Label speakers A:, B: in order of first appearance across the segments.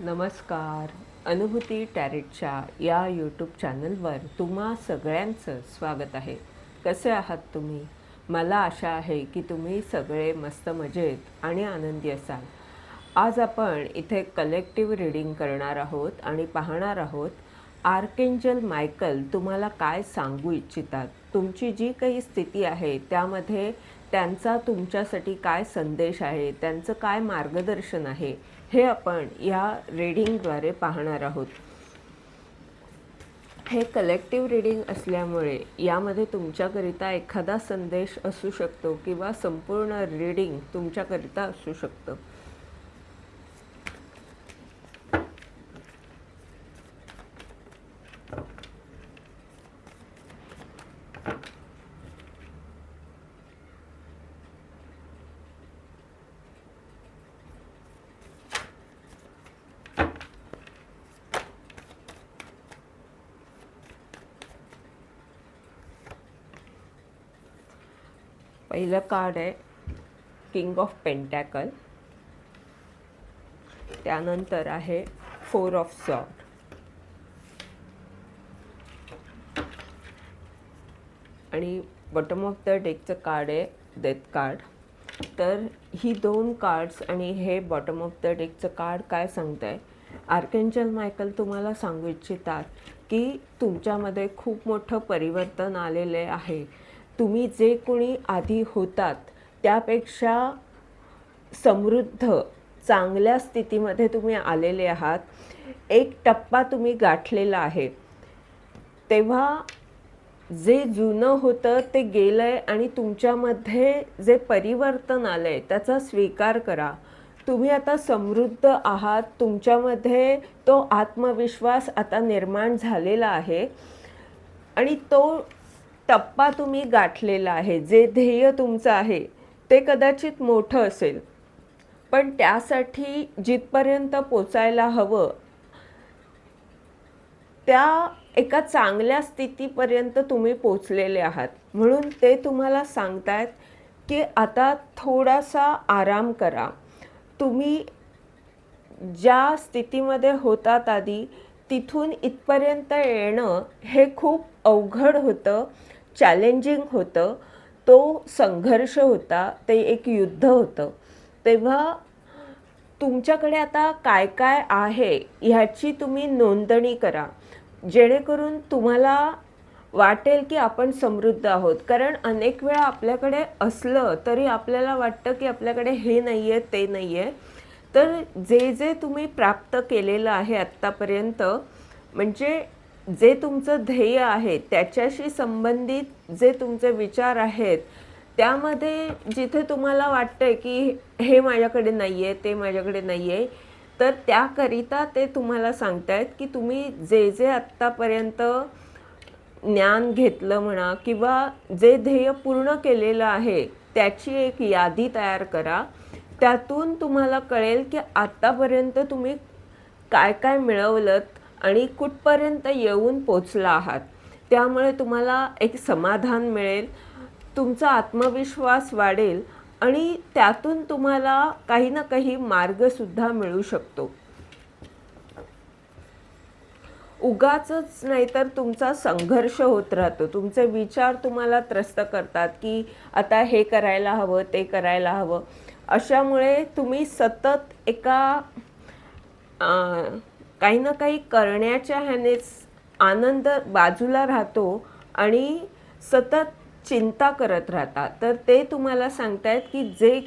A: नमस्कार. अनुभूती टॅरेटच्या या यूट्यूब चॅनलवर तुम्हा सगळ्यांचं स्वागत आहे. कसे आहात तुम्ही? मला आशा आहे की तुम्ही सगळे मस्त मजेत आणि आनंदी असाल. आज आपण इथे कलेक्टिव्ह रिडिंग करणार आहोत आणि पाहणार आहोत आर्केंजल मायकल तुम्हाला काय सांगू इच्छितात? तुमची जी काही स्थिती आहे त्यामध्ये त्यांचा तुमच्यासाठी काय संदेश आहे त्यांचं काय मार्गदर्शन आहे हे आपण या रीडिंगद्वारे पाहणार आहोत. हे कलेक्टिव्ह रीडिंग असल्यामुळे यामध्ये तुमच्याकरिता एखादा संदेश असू शकतो किंवा संपूर्ण रीडिंग तुमच्याकरिता असू शकतं. पहिलं कार्ड आहे किंग ऑफ पेंटॅकल त्यानंतर आहे फोर ऑफ सॉर्ट आणि बॉटम ऑफ द डेकचं कार्ड आहे डेथ कार्ड तर ही दोन कार्ड्स आणि हे बॉटम ऑफ द डेकचं कार्ड काय सांगतं आहे आर्केंजल मायकल तुम्हाला सांगू इच्छितात की तुमच्यामध्ये खूप मोठं परिवर्तन आलेले आहे. तुम्ही जे कोणी आधी होतात त्यापेक्षा समृद्ध चांगल्या स्थितीमध्ये तुम्ही आलेले आहात. एक टप्पा तुम्ही गाठलेला आहे. तेव्हा जे जुनं होतं ते गेलं आहे आणि तुमच्यामध्ये जे परिवर्तन आलं आहे त्याचा स्वीकार करा. तुम्ही आता समृद्ध आहात तुमच्यामध्ये तो आत्मविश्वास आता निर्माण झालेला आहे. आणि तो टप्पा तुम्ही गाठलेला आहे जे ध्येय तुमचं आहे ते कदाचित मोठं असेल. पण त्यासाठी जिथपर्यंत पोचायला हवं त्या एका चांगल्या स्थितीपर्यंत तुम्ही पोचलेले आहात. म्हणून ते तुम्हाला सांगतायत की आता थोडासा आराम करा. तुम्ही ज्या स्थितीमध्ये होतात आधी तिथून इथपर्यंत येणं हे खूप अवघड होतं. चॅलेंजिंग होतं. तो संघर्ष होता ते एक युद्ध होतं. तेव्हा तुमच्याकडे आता काय काय आहे ह्याची तुम्ही नोंदणी करा. जेणेकरून तुम्हाला वाटेल की आपण समृद्ध आहोत. कारण अनेक वेळा आपल्याकडे असलं तरी आपल्याला वाटतं की आपल्याकडे हे नाही आहे ते नाही आहे तर जे जे तुम्ही प्राप्त केलेलं आहे आत्तापर्यंत म्हणजे जे तुमचं ध्येय आहे त्याच्याशी संबंधित जे तुमचे विचार आहेत त्यामध्ये जिथे तुम्हाला वाटतंय की हे माझ्याकडे नाही आहे ते माझ्याकडे नाही आहे तर त्याकरिता ते तुम्हाला सांगतायत की तुम्ही जे जे आत्तापर्यंत ज्ञान घेतलं म्हणा किंवा जे ध्येय पूर्ण केलेलं आहे त्याची एक यादी तयार करा. त्यातून तुम्हाला कळेल की आत्तापर्यंत तुम्ही काय काय मिळवलं आणि कुठपर्यंत येऊन पोचला आहात त्यामुळे तुम्हाला एक समाधान मिळेल तुमचा आत्मविश्वास वाढेल आणि त्यातून तुम्हाला काही ना काही मार्गसुद्धा मिळू शकतो. उगाचच नाहीतर तुमचा संघर्ष होत राहतो. तुमचे विचार तुम्हाला त्रस्त करतात की आता हे करायला हवं ते करायला हवं. अशामुळे तुम्ही सतत एका काही ना काही करण्याच्या ह्यानेच आनंद बाजूला राहतो आणि सतत चिंता करत राहता तर ते तुम्हाला सांगतायत की जे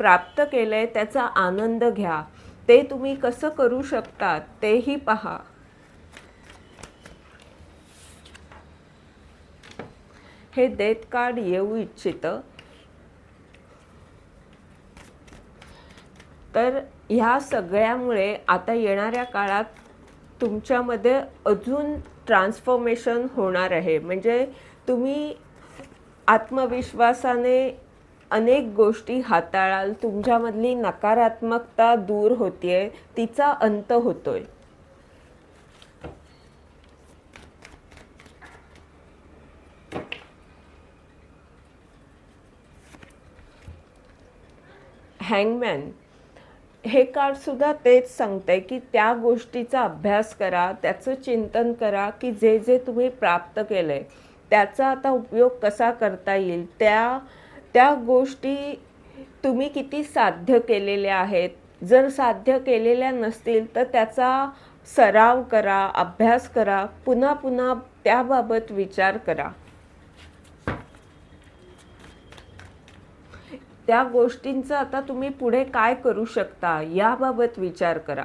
A: प्राप्त केलं आहे त्याचा आनंद घ्या. ते तुम्ही कसं करू शकता तेही पहा. हे डेथ कार्ड येऊ इच्छितं. तर ह्या सगळ्यामुळे आता येणाऱ्या काळात तुमच्यामध्ये अजून ट्रान्सफॉर्मेशन होणार आहे. म्हणजे तुम्ही आत्मविश्वासाने अनेक गोष्टी हाताळाल तुमच्यामधली नकारात्मकता दूर होतीये तिचा अंत होतोय. हँगमॅन हे कार्ड सुद्धा तेच सांगते की त्या गोष्टीचा अभ्यास करा त्याचं चिंतन करा की जे जे तुम्ही प्राप्त केलं आहे त्याचा आता उपयोग कसा करता येईल? त्या त्या गोष्टी तुम्ही किती साध्य केलेल्या आहेत? जर साध्य केलेल्या नसतील तर त्याचा सराव करा अभ्यास करा पुन्हा पुन्हा त्याबाबत विचार करा. त्या गोष्टींचं आता तुम्ही पुढे काय करू शकता याबाबत विचार करा.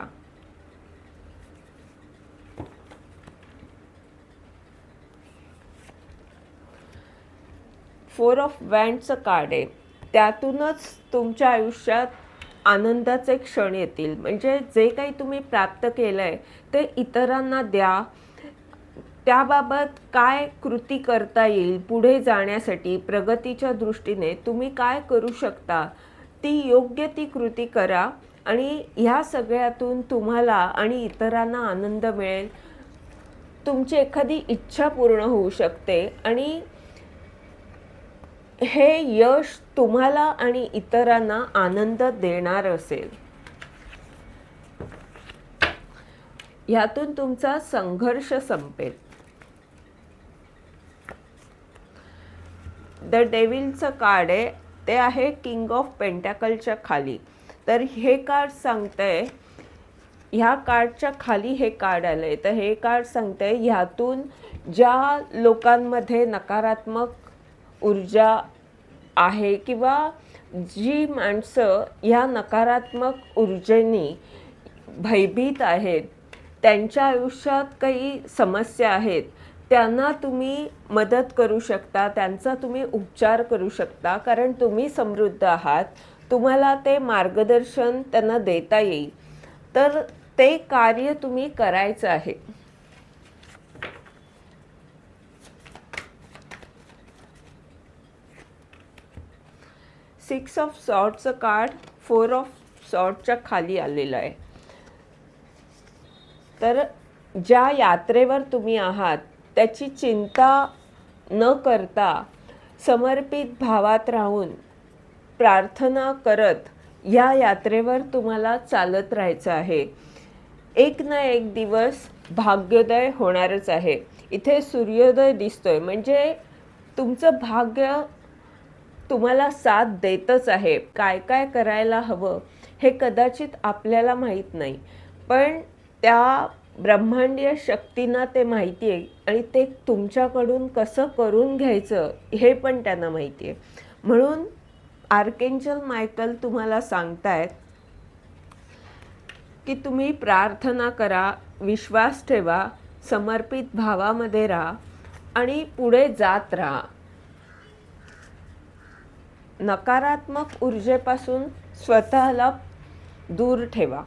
A: फोर ऑफ वँडचं कार्ड आहे त्यातूनच तुमच्या आयुष्यात आनंदाचे क्षण येतील. म्हणजे जे काही तुम्ही प्राप्त केलं आहे ते इतरांना द्या. त्याबाबत काय कृती करता येईल पुढे जाण्यासाठी प्रगतीच्या दृष्टीने तुम्ही काय करू शकता? ती योग्य ती कृती करा आणि ह्या सगळ्यातून तुम्हाला आणि इतरांना आनंद मिळेल. तुमची एखादी इच्छा पूर्ण होऊ शकते आणि हे यश तुम्हाला आणि इतरांना आनंद देणार असेल. ह्यातून तुमचा संघर्ष संपेल. द डेव्हिलचं कार्ड आहे ते आहे किंग ऑफ पेंटॅकलच्या खाली. तर हे कार्ड सांगतंय ह्या कार्डच्या खाली हे कार्ड आलं आहे तर हे कार्ड सांगतंय ह्यातून ज्या लोकांमध्ये नकारात्मक ऊर्जा आहे किंवा जी माणसं ह्या नकारात्मक ऊर्जेनी भयभीत आहेत त्यांच्या आयुष्यात काही समस्या आहेत त्यांना तुम्ही मदत करू शकता त्यांचा तुम्ही उपचार करू शकता कारण तुम्ही समृद्ध आहात. तुम्हाला ते मार्गदर्शन त्यांना देता येईल. तर ते कार्य तुम्ही करायचं आहे. सिक्स ऑफ सॉर्टचं कार्ड फोर ऑफ सॉर्टच्या खाली आलेलं आहे. तर ज्या यात्रेवर तुम्ही आहात त्याची चिंता न करता समर्पित भावात राहून प्रार्थना करत या यात्रेवर तुम्हाला चालत राहायचं आहे. एक ना एक दिवस भाग्योदय होणारच आहे. इथे सूर्योदय दिसतोय. म्हणजे तुमचं भाग्य तुम्हाला साथ देतच आहे. काय काय करायला हवं हे कदाचित आपल्याला माहीत नाही. पण त्या ब्रह्मांडीय शक्तींना ते माहिती आहे. आणि ते तुमच्याकडून कसं करून घ्यायचं हे पण त्यांना माहिती आहे. म्हणून आर्केंजल मायकल तुम्हाला सांगतायत की तुम्ही प्रार्थना करा विश्वास ठेवा समर्पित भावामध्ये राहा आणि पुढे जात राहा. नकारात्मक ऊर्जेपासून स्वतःला दूर ठेवा.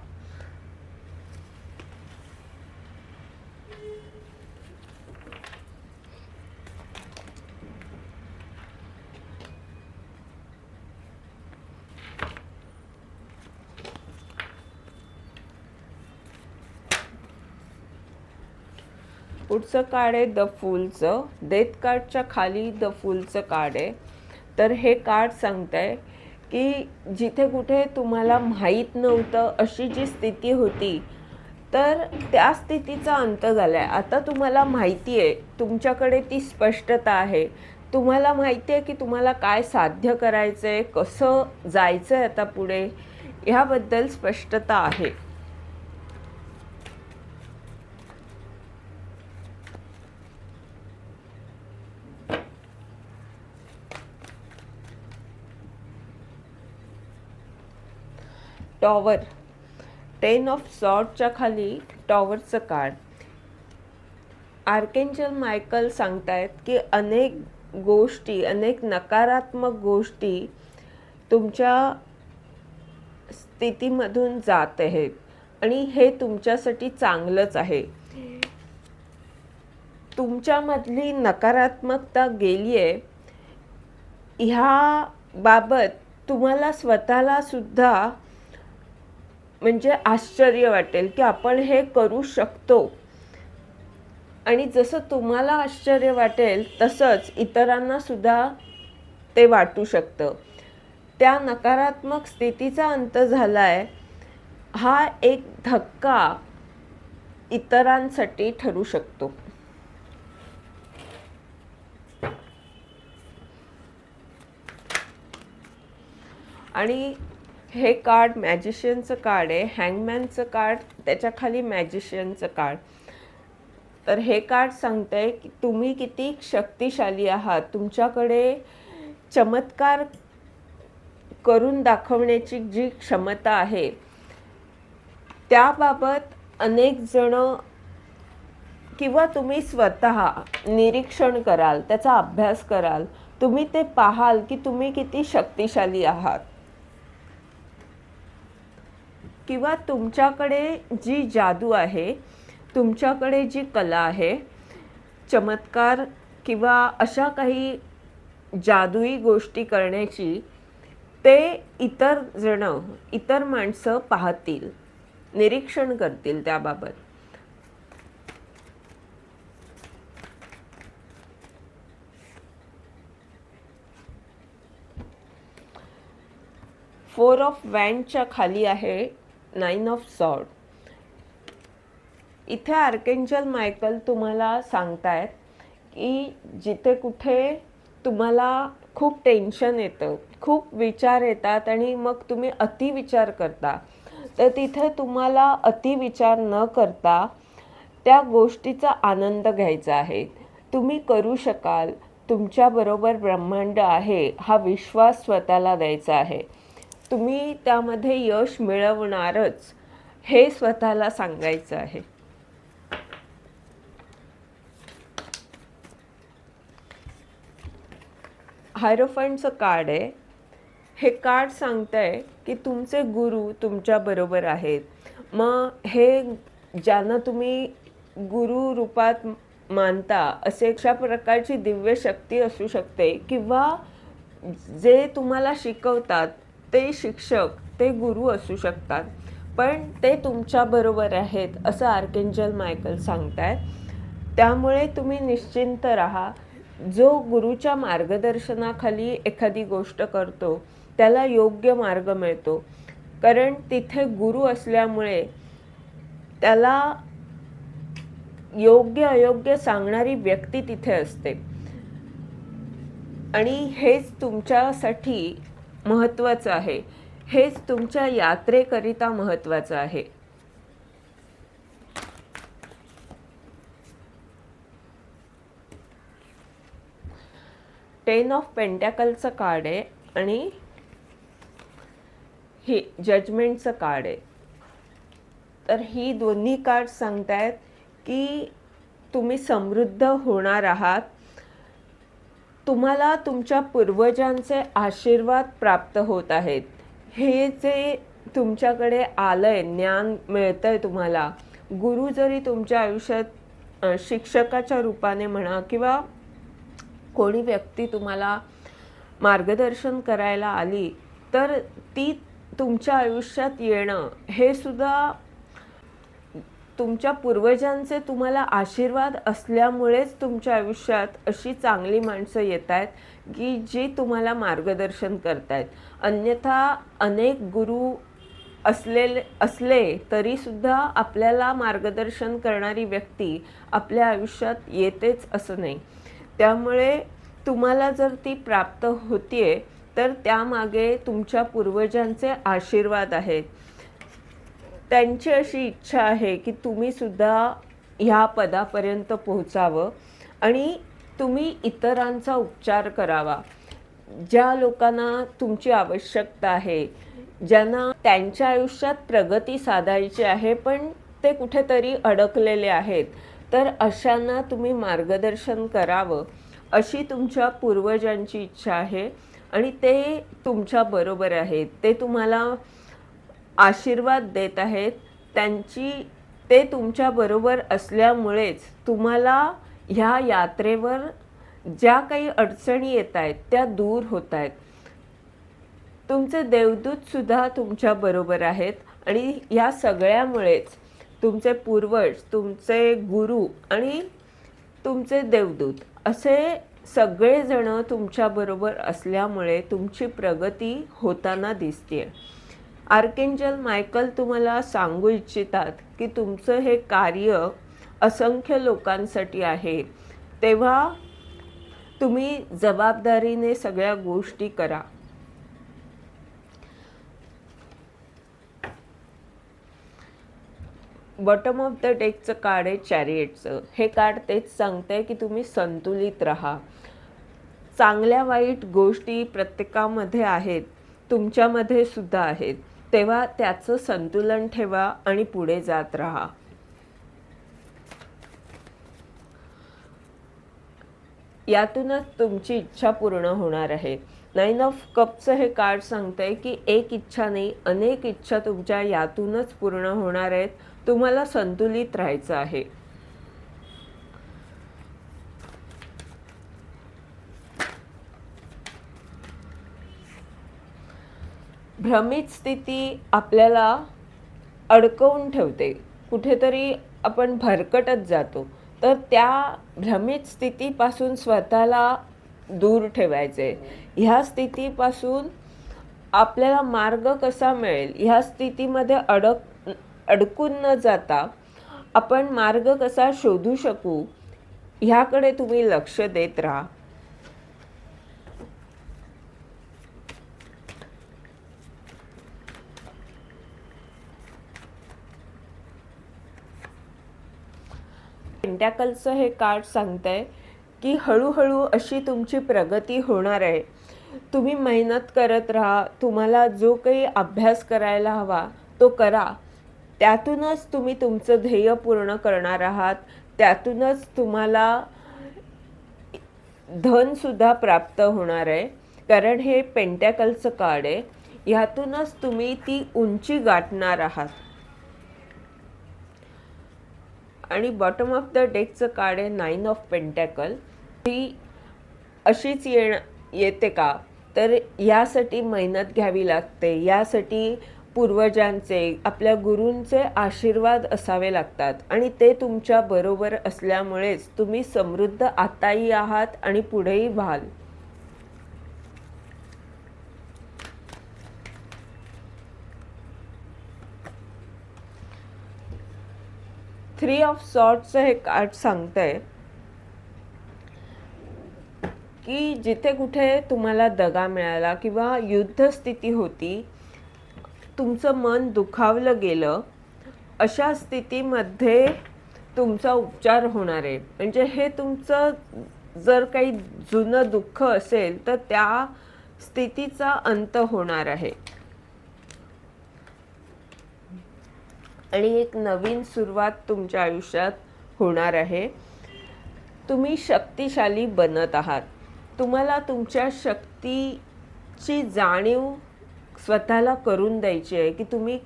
A: पुढचं कार्ड आहे द फूलचं. डेथ कार्डच्या खाली द फूलचं कार्ड आहे. तर हे कार्ड सांगत आहे की जिथे कुठे तुम्हाला माहीत नव्हतं अशी जी स्थिती होती तर त्या स्थितीचा अंत झाला आहे आता तुम्हाला माहिती आहे तुमच्याकडे ती स्पष्टता आहे. तुम्हाला माहिती आहे की तुम्हाला काय साध्य करायचं आहे कसं जायचं आहे आता पुढे ह्याबद्दल स्पष्टता आहे. टॉवर. टेन ऑफ सॉर्टच्या खाली टॉवरचं कार्ड आर्केंजल मायकल सांगतायत की अनेक गोष्टी अनेक नकारात्मक गोष्टी तुमच्या स्थितीमधून जात आहेत आणि हे तुमच्यासाठी चांगलंच आहे. तुमच्यामधली नकारात्मकता गेली आहे ह्या बाबत तुम्हाला स्वतःला सुद्धा म्हणजे आश्चर्य वाटेल की आपण हे करू शकतो. आणि जसं तुम्हाला आश्चर्य वाटेल तसंच इतरांना सुद्धा ते वाटू शकतं. त्या नकारात्मक स्थितीचा अंत झाला आहे हा एक धक्का इतरांसाठी ठरू शकतो. आणि हे कार्ड मॅजिशियनचं कार्ड आहे हँगमॅनचं कार्ड त्याच्याखाली मॅजिशियनचं कार्ड. तर हे कार्ड सांगतंय की तुम्ही किती शक्तिशाली आहात. तुमच्याकडे चमत्कार करून दाखवण्याची जी क्षमता आहे त्याबाबत अनेक जण किंवा तुम्ही स्वतः निरीक्षण कराल त्याचा अभ्यास कराल. तुम्ही ते पाहाल की तुम्ही किती शक्तिशाली आहात. किंवा तुमच्याकडे जी जादू आहे तुमच्याकडे जी कला आहे चमत्कार किंवा अशा काही जादुई गोष्टी करण्याची ते इतर जण इतर माणसं पाहतील निरीक्षण करतील त्याबाबत. फोर ऑफ वॅनच्या खाली आहे नाईन ऑफ सॉर्ड. इथे आर्केंजल मायकल तुम्हाला सांगतायत की जिथे कुठे तुम्हाला खूप टेन्शन येतं खूप विचार येतात आणि मग तुम्ही अतिविचार करता. तर तिथे तुम्हाला अतिविचार न करता त्या गोष्टीचा आनंद घ्यायचा आहे. तुम्ही करू शकाल तुमच्याबरोबर ब्रह्मांड आहे हा विश्वास स्वतःला द्यायचा आहे. तुम्ही त्यामध्ये यश मिळवणारच हे स्वतःला सांगायचं आहे. हायरोफंडचं कार्ड आहे. हे कार्ड सांगतंय की तुमचे गुरु तुमच्याबरोबर आहेत. मग हे ज्यांना तुम्ही गुरु रूपात मानता असे अशा प्रकारची दिव्य शक्ती असू शकते किंवा जे तुम्हाला शिकवतात ते शिक्षक ते गुरु असू शकतात पण ते तुमच्याबरोबर आहेत असं आर्केंजल मायकल सांगतायत. त्यामुळे तुम्ही निश्चिंत राहा. जो गुरुच्या मार्गदर्शनाखाली एखादी गोष्ट करतो त्याला योग्य मार्ग मिळतो. कारण तिथे गुरु असल्यामुळे त्याला योग्य अयोग्य सांगणारी व्यक्ती तिथे असते. आणि हेच तुमच्यासाठी महत्त्वाचं आहे. हेच तुमच्या यात्रेकरिता महत्त्वाचं आहे. टेन ऑफ पेंटॅकलचं कार्ड आहे आणि हे जजमेंटचं कार्ड आहे. तर ही दोन्ही कार्ड सांगतायत की तुम्ही समृद्ध होणार आहात. तुम्हाला तुमच्या पूर्वजांचे आशीर्वाद प्राप्त होत आहेत. हे जे तुमच्याकडे आलं आहे ज्ञान मिळतं आहे तुम्हाला गुरु जरी तुमच्या आयुष्यात शिक्षकाच्या रूपाने म्हणा किंवा कोणी व्यक्ती तुम्हाला मार्गदर्शन करायला आली तर ती तुमच्या आयुष्यात येणं हे सुद्धा तुमच्या पूर्वजांचे तुम्हाला आशीर्वाद असल्यामुळेच तुमच्या आयुष्यात अशी चांगली माणसं येत आहेत की जी तुम्हाला मार्गदर्शन करतायत. अन्यथा अनेक गुरु असलेले असले तरीसुद्धा आपल्याला मार्गदर्शन करणारी व्यक्ती आपल्या आयुष्यात येतेच असं नाही. त्यामुळे तुम्हाला जर ती प्राप्त होतीये तर त्यामागे तुमच्या पूर्वजांचे आशीर्वाद आहेत. त्यांची अशी इच्छा आहे की तुम्ही सुद्धा ह्या पदापर्यंत पोहोचावं आणि तुम्ही इतरांचा उपचार करावा. ज्या लोकांना तुमची आवश्यकता आहे ज्यांना त्यांच्या आयुष्यात प्रगती साधायची आहे पण ते कुठेतरी अडकलेले आहेत तर अशांना तुम्ही मार्गदर्शन करावं अशी तुमच्या पूर्वजांची इच्छा आहे आणि ते तुमच्या बरोबर आहेत. ते तुम्हाला आशीर्वाद देत आहेत. त्यांची ते तुमच्याबरोबर असल्यामुळेच तुम्हाला ह्या यात्रेवर ज्या काही अडचणी येत आहेत त्या दूर होत आहेत. तुमचे देवदूत सुद्धा तुमच्या बरोबर आहेत आणि ह्या सगळ्यामुळेच तुमचे पूर्वज तुमचे गुरु आणि तुमचे देवदूत असे सगळेजणं तुमच्याबरोबर असल्यामुळे तुमची प्रगती होताना दिसते आर्केंजल मायकल तुम्हाला सांगू इच्छितात की तुमचं हे कार्य असंख्य लोकांसाठी आहे. तेव्हा तुम्ही जबाबदारीने सगळ्या गोष्टी करा. बॉटम ऑफ द डेकचं कार्ड आहे चॅरिएटचं हे कार्ड तेच सांगतंय की तुम्ही संतुलित राहा. चांगल्या वाईट गोष्टी प्रत्येकामध्ये आहेत. तुमच्यामध्ये सुद्धा आहेत. तेव्हा त्याचं संतुलन ठेवा आणि पुढे जात राहा. यातूनच तुमची इच्छा पूर्ण होणार आहे. नाईन ऑफ कपचं हे कार्ड सांगतंय की एक इच्छा नाही अनेक इच्छा तुमच्या यातूनच पूर्ण होणार आहेत. तुम्हाला संतुलित राहायचं आहे. भ्रमित स्थिती आपल्याला अडकवून ठेवते. कुठेतरी आपण भरकटत जातो. तर त्या भ्रमित स्थितीपासून स्वतःला दूर ठेवायचे. ह्या स्थितीपासून आपल्याला मार्ग कसा मिळेल? ह्या स्थितीमध्ये अडक अडकून न जाता आपण मार्ग कसा शोधू शकू? ह्याकडे तुम्ही लक्ष देत राहा. पेंटॅकलचं हे कार्ड सांगतंय की हळूहळू अशी तुमची प्रगती होणार आहे. तुम्ही मेहनत करत राहा तुम्हाला जो काही अभ्यास करायला हवा तो करा. त्यातूनच तुम्ही तुमचं ध्येय पूर्ण करणार आहात. त्यातूनच तुम्हाला धनसुद्धा प्राप्त होणार आहे. कारण हे पेंटॅकलचं कार्ड आहे. ह्यातूनच तुम्ही ती उंची गाठणार आहात. आणि बॉटम ऑफ द डेकचं कार्ड आहे नाईन ऑफ पेंटॅकल ती अशीच येण येते का? तर यासाठी मेहनत घ्यावी लागते. यासाठी पूर्वजांचे आपल्या गुरूंचे आशीर्वाद असावे लागतात. आणि ते तुमच्या बरोबर असल्यामुळेच तुम्ही समृद्ध आताही आहात आणि पुढेही व्हाल. थ्री ऑफ सॉर्टचं हे कार्ड सांगतंय की जिथे कुठे तुम्हाला दगा मिळाला किंवा युद्धस्थिती होती तुमचं मन दुखावलं गेलं अशा स्थितीमध्ये तुमचा उपचार होणार आहे. म्हणजे हे तुमचं जर काही जुनं दुःख असेल तर त्या स्थितीचा अंत होणार आहे. आणि एक नवीन सुरुवात तुमच्या आयुष्यात होणार आहे. तुम्ही शक्तिशाली बनत आहात. तुम्हाला तुमच्या शक्तीची जाणीव स्वतःला करून द्यायची आहे की तुम्ही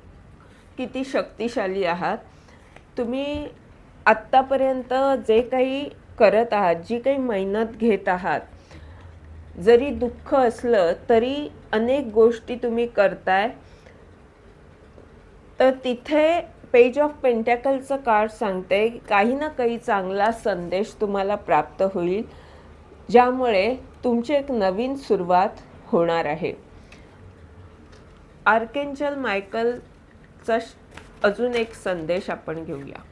A: किती शक्तिशाली आहात. तुम्ही आत्तापर्यंत जे काही करत आहात जी काही मेहनत घेत आहात जरी दुःख असलं तरी अनेक गोष्टी तुम्ही करताय. तर तिथे पेज ऑफ पेंटॅकलचं कार्ड सांगते. काही ना काही चांगला संदेश तुम्हाला प्राप्त होईल ज्यामुळे तुमची एक नवीन सुरुवात होणार आहे. आर्केंजल मायकलचा अजून एक संदेश आपण घेऊया.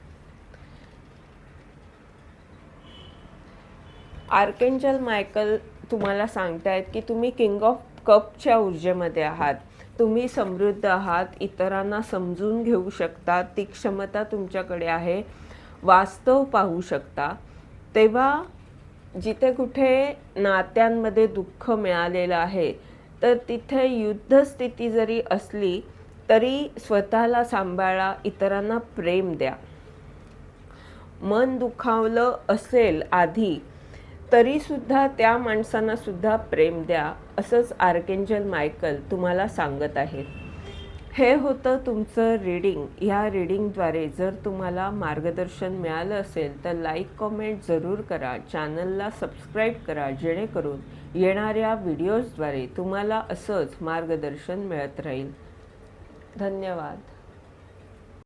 A: आर्केंजल मायकल तुम्हाला सांगतायत की तुम्ही किंग ऑफ कपच्या ऊर्जेमध्ये आहात. तुम्ही समृद्ध आहात इतरांना समजून घेऊ शकता ती क्षमता तुमच्याकडे आहे वास्तव पाहू शकता. तेव्हा जिथे कुठे नात्यांमध्ये दुःख मिळालेलं आहे तर तिथे युद्धस्थिती जरी असली तरी स्वतःला सांभाळा इतरांना प्रेम द्या. मन दुखावलं असेल आधी तरीसुद्धा त्या माणसांनासुद्धा प्रेम द्या असंच आर्केंजल मायकल तुम्हाला सांगत आहे हे होतं तुमचं रीडिंग ह्या रीडिंगद्वारे जर तुम्हाला मार्गदर्शन मिळालं असेल तर लाईक कॉमेंट जरूर करा. चॅनलला सबस्क्राईब करा जेणेकरून येणाऱ्या व्हिडिओजद्वारे तुम्हाला असंच मार्गदर्शन मिळत राहील. धन्यवाद.